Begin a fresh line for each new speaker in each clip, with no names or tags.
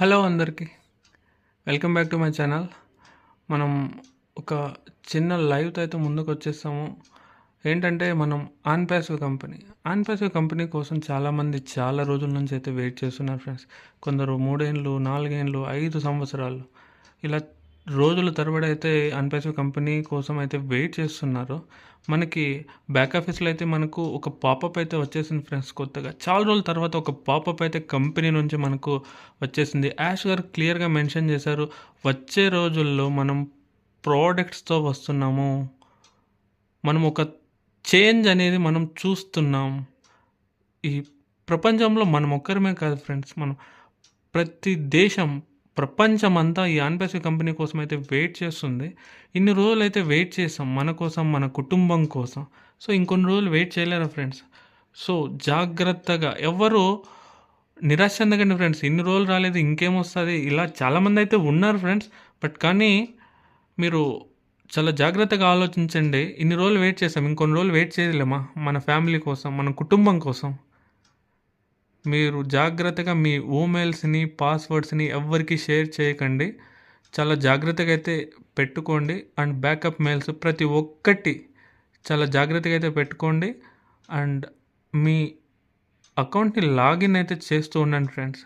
Hello అందరికీ. Welcome back to my channel. మనం ఒక చిన్న లైవ్తో అయితే ముందుకు వచ్చేస్తాము. ఏంటంటే మనం Onpassive company. On passive company కోసం చాలామంది చాలా రోజుల నుంచి అయితే వెయిట్ చేస్తున్నారు ఫ్రెండ్స్. కొందరు మూడేళ్ళు నాలుగేళ్ళు ఐదు సంవత్సరాలు ఇలా రోజుల తరబడి అయితే అన్పాసివ్ కంపెనీ కోసం అయితే వెయిట్ చేస్తున్నారు. మనకి బ్యాక్ ఆఫీస్లో అయితే మనకు ఒక పాపప్ అయితే వచ్చేసింది ఫ్రెండ్స్ కొత్తగా. చాలా రోజుల తర్వాత ఒక పాపప్ అయితే కంపెనీ నుంచి మనకు వచ్చేసింది. యాష్ గారు క్లియర్గా మెన్షన్ చేశారు వచ్చే రోజుల్లో మనం ప్రోడక్ట్స్తో వస్తున్నాము. మనం ఒక చేంజ్ అనేది మనం చూస్తున్నాం. ఈ ప్రపంచంలో మనం ఒక్కరమే కాదు ఫ్రెండ్స్ మనం ప్రతి దేశం ప్రపంచమంతా ఈ ఆన్పాసివ్ కంపెనీ కోసం అయితే వెయిట్ చేస్తుంది. ఇన్ని రోజులు అయితే వెయిట్ చేసాం మన కోసం మన కుటుంబం కోసం. సో ఇంకొన్ని రోజులు వెయిట్ చేయలేరా ఫ్రెండ్స్? సో జాగ్రత్తగా ఎవరు నిరాశ చెందకండి ఫ్రెండ్స్. ఇన్ని రోజులు రాలేదు ఇంకేమొస్తుంది? ఇలా చాలామంది అయితే ఉన్నారు ఫ్రెండ్స్. బట్ కానీ మీరు చాలా జాగ్రత్తగా ఆలోచించండి. ఇన్ని రోజులు వెయిట్ చేసాం ఇంకొన్ని రోజులు వెయిట్ చేయలేమా? మన ఫ్యామిలీ కోసం మన కుటుంబం కోసం. మీరు జాగ్రత్తగా మీ ఓమెయిల్స్ని పాస్వర్డ్స్ని ఎవ్వరికి షేర్ చేయకండి. చాలా జాగ్రత్తగా అయితే పెట్టుకోండి. అండ్ బ్యాకప్ మెయిల్స్ ప్రతి ఒక్కటి చాలా జాగ్రత్తగా అయితే పెట్టుకోండి. అండ్ మీ అకౌంట్ని లాగిన్ అయితే చేస్తూ ఉండండి ఫ్రెండ్స్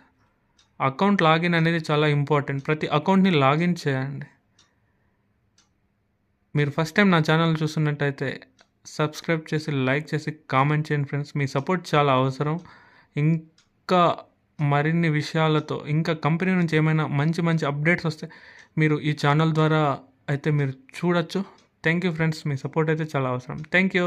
అకౌంట్ లాగిన్ అనేది చాలా ఇంపార్టెంట్ ప్రతి అకౌంట్ని లాగిన్ చేయండి. మీరు ఫస్ట్ టైం నా ఛానల్ చూస్తున్నట్టయితే సబ్స్క్రైబ్ చేసి లైక్ చేసి కామెంట్ చేయండి ఫ్రెండ్స్ మీ సపోర్ట్ చాలా అవసరం. ఇంకా మరిన్ని విషయాలతో ఇంకా కంపెనీ నుంచి ఏమైనా మంచి మంచి అప్డేట్స్ వస్తే మీరు ఈ ఛానల్ ద్వారా అయితే మీరు చూడొచ్చు. థ్యాంక్ యూ ఫ్రెండ్స్ మీ సపోర్ట్ అయితే చాలా అవసరం. Thank you